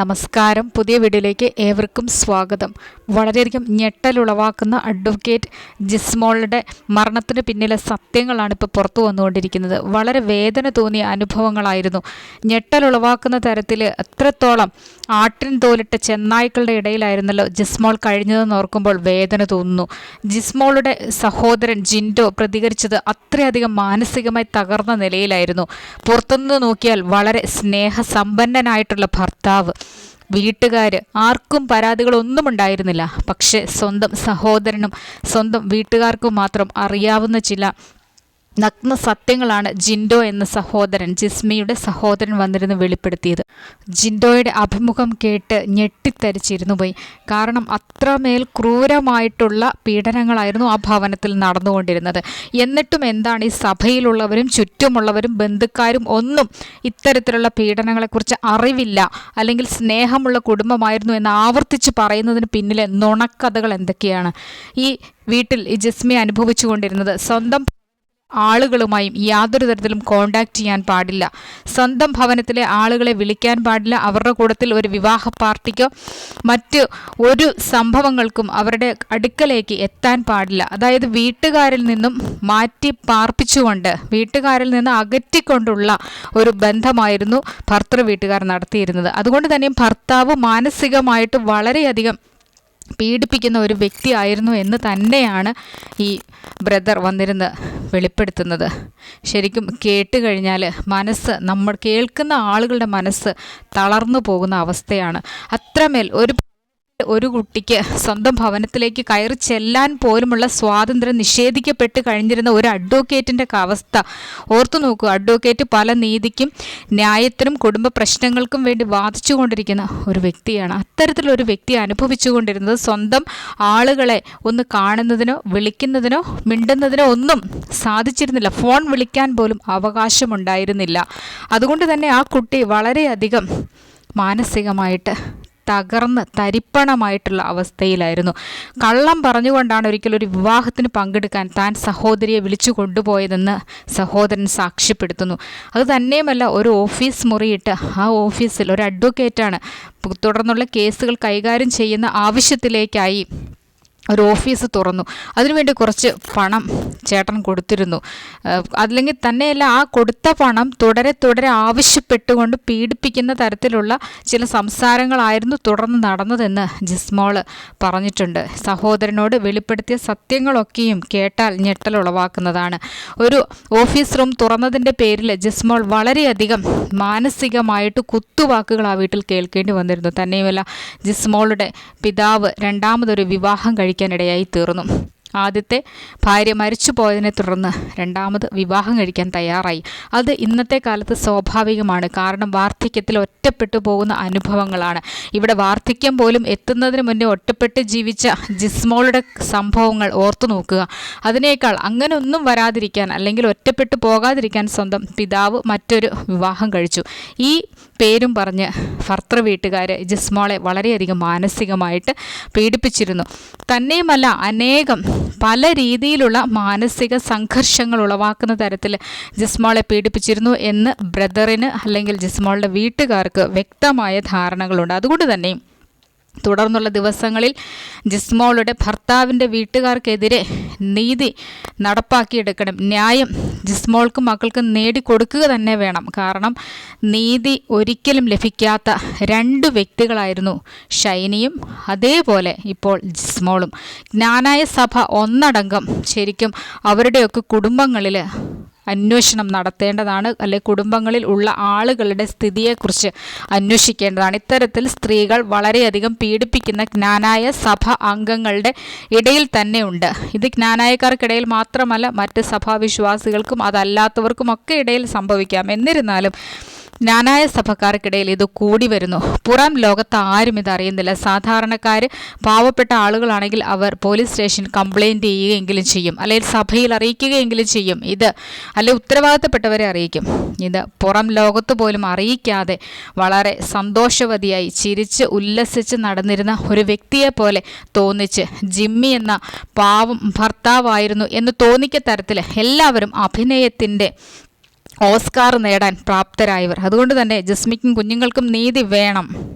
നമസ്കാരം. പുതിയ വീഡിയോയിലേക്ക് ഏവർക്കും സ്വാഗതം. വളരെയധികം ഞെട്ടലുളവാക്കുന്ന അഡ്വക്കേറ്റ് ജിസ്മോളുടെ മരണത്തിന് പിന്നിലെ സത്യങ്ങളാണ് ഇപ്പോൾ പുറത്തു വന്നുകൊണ്ടിരിക്കുന്നത്. വളരെ വേദന തോന്നിയ അനുഭവങ്ങളായിരുന്നു. ഞെട്ടലുളവാക്കുന്ന തരത്തിൽ എത്രത്തോളം ആട്ടിൻ തോലിട്ട ചെന്നായ്ക്കളുടെ ഇടയിലായിരുന്നല്ലോ ജിസ്മോൾ കഴിഞ്ഞതെന്ന് ഓർക്കുമ്പോൾ വേദന തോന്നുന്നു. ജിസ്മോളുടെ സഹോദരൻ ജിൻഡോ പ്രതികരിച്ചത് അത്രയധികം മാനസികമായി തകർന്ന നിലയിലായിരുന്നു. പുറത്തുനിന്ന് നോക്കിയാൽ വളരെ സ്നേഹസമ്പന്നനായിട്ടുള്ള ഭർത്താവ്. വീട്ടുകാർ ആർക്കും പരാതികളൊന്നും ഉണ്ടായിരുന്നില്ല. പക്ഷേ സ്വന്തം സഹോദരനും സ്വന്തം വീട്ടുകാർക്കും മാത്രം അറിയാവുന്ന ചില നഗ്ന സത്യങ്ങളാണ് ജിൻഡോ എന്ന സഹോദരൻ ജിസ്മിയുടെ സഹോദരൻ വന്നിരുന്ന് വെളിപ്പെടുത്തിയത്. ജിൻഡോയുടെ അഭിമുഖം കേട്ട് ഞെട്ടിത്തരിച്ചിരുന്നു പോയി. കാരണം അത്രമേൽ ക്രൂരമായിട്ടുള്ള പീഡനങ്ങളായിരുന്നു ആ ഭവനത്തിൽ നടന്നുകൊണ്ടിരുന്നത്. എന്നിട്ടും എന്താണ് ഈ സഭയിലുള്ളവരും ചുറ്റുമുള്ളവരും ബന്ധുക്കാരും ഒന്നും ഇത്തരത്തിലുള്ള പീഡനങ്ങളെക്കുറിച്ച് അറിവില്ല. അല്ലെങ്കിൽ സ്നേഹമുള്ള കുടുംബമായിരുന്നു എന്ന് ആവർത്തിച്ച് പറയുന്നതിന് പിന്നിലെ നുണക്കഥകൾ എന്തൊക്കെയാണ്? ഈ വീട്ടിൽ ഈ ജിസ്മി അനുഭവിച്ചു കൊണ്ടിരുന്നത് സ്വന്തം ആളുകളുമായും യാതൊരു തരത്തിലും കോണ്ടാക്ട് ചെയ്യാൻ പാടില്ല. സ്വന്തം ഭവനത്തിലെ ആളുകളെ വിളിക്കാൻ പാടില്ല. അവരുടെ കൂട്ടത്തിൽ ഒരു വിവാഹ പാർട്ടിക്കോ മറ്റ് ഒരു സംഭവങ്ങൾക്കും അവരുടെ അടുക്കലേക്ക് എത്താൻ പാടില്ല. അതായത് വീട്ടുകാരിൽ നിന്നും മാറ്റി പാർപ്പിച്ചുകൊണ്ട് വീട്ടുകാരിൽ നിന്ന് അകറ്റിക്കൊണ്ടുള്ള ഒരു ബന്ധമായിരുന്നു ഭർത്തൃ വീട്ടുകാർ നടത്തിയിരുന്നത്. അതുകൊണ്ട് തന്നെ ഭർത്താവ് മാനസികമായിട്ട് വളരെയധികം പീഡിപ്പിക്കുന്ന ഒരു വ്യക്തിയായിരുന്നു എന്ന് തന്നെയാണ് ഈ ബ്രദർ വന്നിരുന്ന് വെളിപ്പെടുത്തുന്നത്. ശരിക്കും കേട്ട് കഴിഞ്ഞാൽ മനസ്സ് നമ്മൾ കേൾക്കുന്ന ആളുകളുടെ മനസ്സ് തളർന്നു പോകുന്ന അവസ്ഥയാണ്. അത്രമേൽ ഒരു ഒരു കുട്ടിക്ക് സ്വന്തം ഭവനത്തിലേക്ക് കയറി ചെല്ലാൻ പോലുമുള്ള സ്വാതന്ത്ര്യം നിഷേധിക്കപ്പെട്ട് കഴിഞ്ഞിരുന്ന ഒരു അഡ്വക്കേറ്റിന്റെ അവസ്ഥ. ഓർത്തു നോക്കൂ അഡ്വക്കേറ്റ് പല നീതിക്കും ന്യായത്തിനും കുടുംബ പ്രശ്നങ്ങൾക്കും വേണ്ടി വാദിച്ചുകൊണ്ടിരിക്കുന്ന ഒരു വ്യക്തിയാണ്. അത്തരത്തിലൊരു വ്യക്തി അനുഭവിച്ചുകൊണ്ടിരുന്നത് സ്വന്തം ആളുകളെ ഒന്ന് കാണുന്നതിനോ വിളിക്കുന്നതിനോ മിണ്ടുന്നതിനോ ഒന്നും സാധിച്ചിരുന്നില്ല. ഫോൺ വിളിക്കാൻ പോലും അവകാശമുണ്ടായിരുന്നില്ല. അതുകൊണ്ട് തന്നെ ആ കുട്ടി വളരെയധികം മാനസികമായിട്ട് തകർന്ന് തരിപ്പണമായിട്ടുള്ള അവസ്ഥയിലായിരുന്നു. കള്ളം പറഞ്ഞുകൊണ്ടാണ് ഒരിക്കലും ഒരു വിവാഹത്തിന് പങ്കെടുക്കാൻ താൻ സഹോദരിയെ വിളിച്ചു കൊണ്ടുപോയതെന്ന് സഹോദരൻ സാക്ഷ്യപ്പെടുത്തുന്നു. അത് തന്നെയുമല്ല ഒരു ഓഫീസ് മുറിയിട്ട് ആ ഓഫീസിൽ ഒരു അഡ്വക്കേറ്റാണ് തുടർന്നുള്ള കേസുകൾ കൈകാര്യം ചെയ്യുന്ന ആവശ്യത്തിലേക്കായി ഒരു ഓഫീസ് തുറന്നു. അതിനുവേണ്ടി കുറച്ച് പണം ചേട്ടൻ കൊടുത്തിരുന്നു. അല്ലെങ്കിൽ തന്നെയല്ല ആ കൊടുത്ത പണം തുടരെ തുടരെ ആവശ്യപ്പെട്ടുകൊണ്ട് പീഡിപ്പിക്കുന്ന തരത്തിലുള്ള ചില സംസാരങ്ങളായിരുന്നു തുടർന്ന് നടന്നതെന്ന് ജിസ്മോൾ പറഞ്ഞിട്ടുണ്ട്. സഹോദരനോട് വെളിപ്പെടുത്തിയ സത്യങ്ങളൊക്കെയും കേട്ടാൽ ഞെട്ടലുളവാക്കുന്നതാണ് ഒരു ഓഫീസ് റൂം തുറന്നതിന്റെ പേരിൽ ജിസ്മോൾ വളരെയധികം മാനസികമായിട്ട് കുത്തുവാക്കുകൾ ആ വീട്ടിൽ കേൾക്കേണ്ടി വന്നിരുന്നു. തന്നെയുമല്ല ജിസ്മോളുടെ പിതാവ് രണ്ടാമതൊരു വിവാഹം കഴിക്കും കഴിക്കാനിടയായി തീർന്നു. ആദ്യത്തെ ഭാര്യ മരിച്ചു പോയതിനെ തുടർന്ന് രണ്ടാമത് വിവാഹം കഴിക്കാൻ തയ്യാറായി. അത് ഇന്നത്തെ കാലത്ത് സ്വാഭാവികമാണ്. കാരണം വാർദ്ധക്യത്തിൽ ഒറ്റപ്പെട്ടു പോകുന്ന അനുഭവങ്ങളാണ്. ഇവിടെ വാർദ്ധക്യം പോലും എത്തുന്നതിന് മുന്നേ ഒറ്റപ്പെട്ട് ജീവിച്ച ജിസ്മോളുടെ സംഭവങ്ങൾ ഓർത്തു നോക്കുക. അതിനേക്കാൾ അങ്ങനെ ഒന്നും വരാതിരിക്കാൻ അല്ലെങ്കിൽ ഒറ്റപ്പെട്ടു പോകാതിരിക്കാൻ സ്വന്തം പിതാവ് മറ്റൊരു വിവാഹം കഴിച്ചു. ഈ പേരും പറഞ്ഞ് ഭർത്തൃ വീട്ടുകാർ ജിസ്മോളെ വളരെയധികം മാനസികമായിട്ട് പീഡിപ്പിച്ചിരുന്നു. തന്നെയുമല്ല അനേകം പല രീതിയിലുള്ള മാനസിക സംഘർഷങ്ങൾ ഉളവാക്കുന്ന തരത്തിൽ ജിസ്മോളെ പീഡിപ്പിച്ചിരുന്നു എന്ന് ബ്രദറിന് അല്ലെങ്കിൽ ജിസ്മോളുടെ വീട്ടുകാർക്ക് വ്യക്തമായ ധാരണകളുണ്ട്. അതുകൊണ്ട് തന്നെയും തുടർന്നുള്ള ദിവസങ്ങളിൽ ജിസ്മോളുടെ ഭർത്താവിന്റെ വീട്ടുകാർക്കെതിരെ നീതി നടപ്പാക്കിയെടുക്കണം ന്യായം ജിസ്മോൾക്കും മക്കൾക്കും നേടിക്കൊടുക്കുക തന്നെ വേണം. കാരണം നീതി ഒരിക്കലും ലഭിക്കാത്ത രണ്ട് വ്യക്തികളായിരുന്നു ഷൈനിയും അതേപോലെ ഇപ്പോൾ ജിസ്മോളും. ജ്ഞാനായ സഭ ഒന്നടങ്കം ശരിക്കും അവരുടെയൊക്കെ കുടുംബങ്ങളിൽ അന്വേഷണം നടത്തേണ്ടതാണ് അല്ലെ കുടുംബങ്ങളിൽ ഉള്ള ആളുകളുടെ സ്ഥിതിയെക്കുറിച്ച് അന്വേഷിക്കേണ്ടതാണ്. ഇത്തരത്തിൽ സ്ത്രീകൾ വളരെയധികം പീഡിപ്പിക്കുന്ന ജ്ഞാനായ സഭ അംഗങ്ങളുടെ ഇടയിൽ തന്നെ ഉണ്ട് ഇത് ജ്ഞാനായക്കാർക്കിടയിൽ മാത്രമല്ല മറ്റ് സഭാവിശ്വാസികൾക്കും അതല്ലാത്തവർക്കും ഒക്കെ ഇടയിൽ സംഭവിക്കാം. എന്നിരുന്നാലും ജ്ഞാനായ സഭക്കാർക്കിടയിൽ ഇത് കൂടി വരുന്നു. പുറം ലോകത്ത് ആരും ഇത് അറിയുന്നില്ല. സാധാരണക്കാർ പാവപ്പെട്ട ആളുകളാണെങ്കിൽ അവർ പോലീസ് സ്റ്റേഷൻ കംപ്ലൈന്റ് ചെയ്യുകയെങ്കിലും ചെയ്യും. അല്ലെങ്കിൽ സഭയിൽ അറിയിക്കുകയെങ്കിലും ചെയ്യും. ഇത് അല്ലെ ഉത്തരവാദിത്തപ്പെട്ടവരെ അറിയിക്കും. ഇത് പുറം ലോകത്ത് പോലും അറിയിക്കാതെ വളരെ സന്തോഷവതിയായി ചിരിച്ച് ഉല്ലസിച്ച് നടന്നിരുന്ന ഒരു വ്യക്തിയെ പോലെ തോന്നിച്ച് ജിമ്മി എന്ന പാവം ഭർത്താവായിരുന്നു എന്ന് തോന്നിക്ക തരത്തിൽ എല്ലാവരും അഭിനയത്തിന്റെ ഓസ്കാർ നേടാൻ പ്രാപ്തരായവർ. അതുകൊണ്ട് തന്നെ ജസ്മിക്കും കുഞ്ഞുങ്ങൾക്കും നീതി വേണം.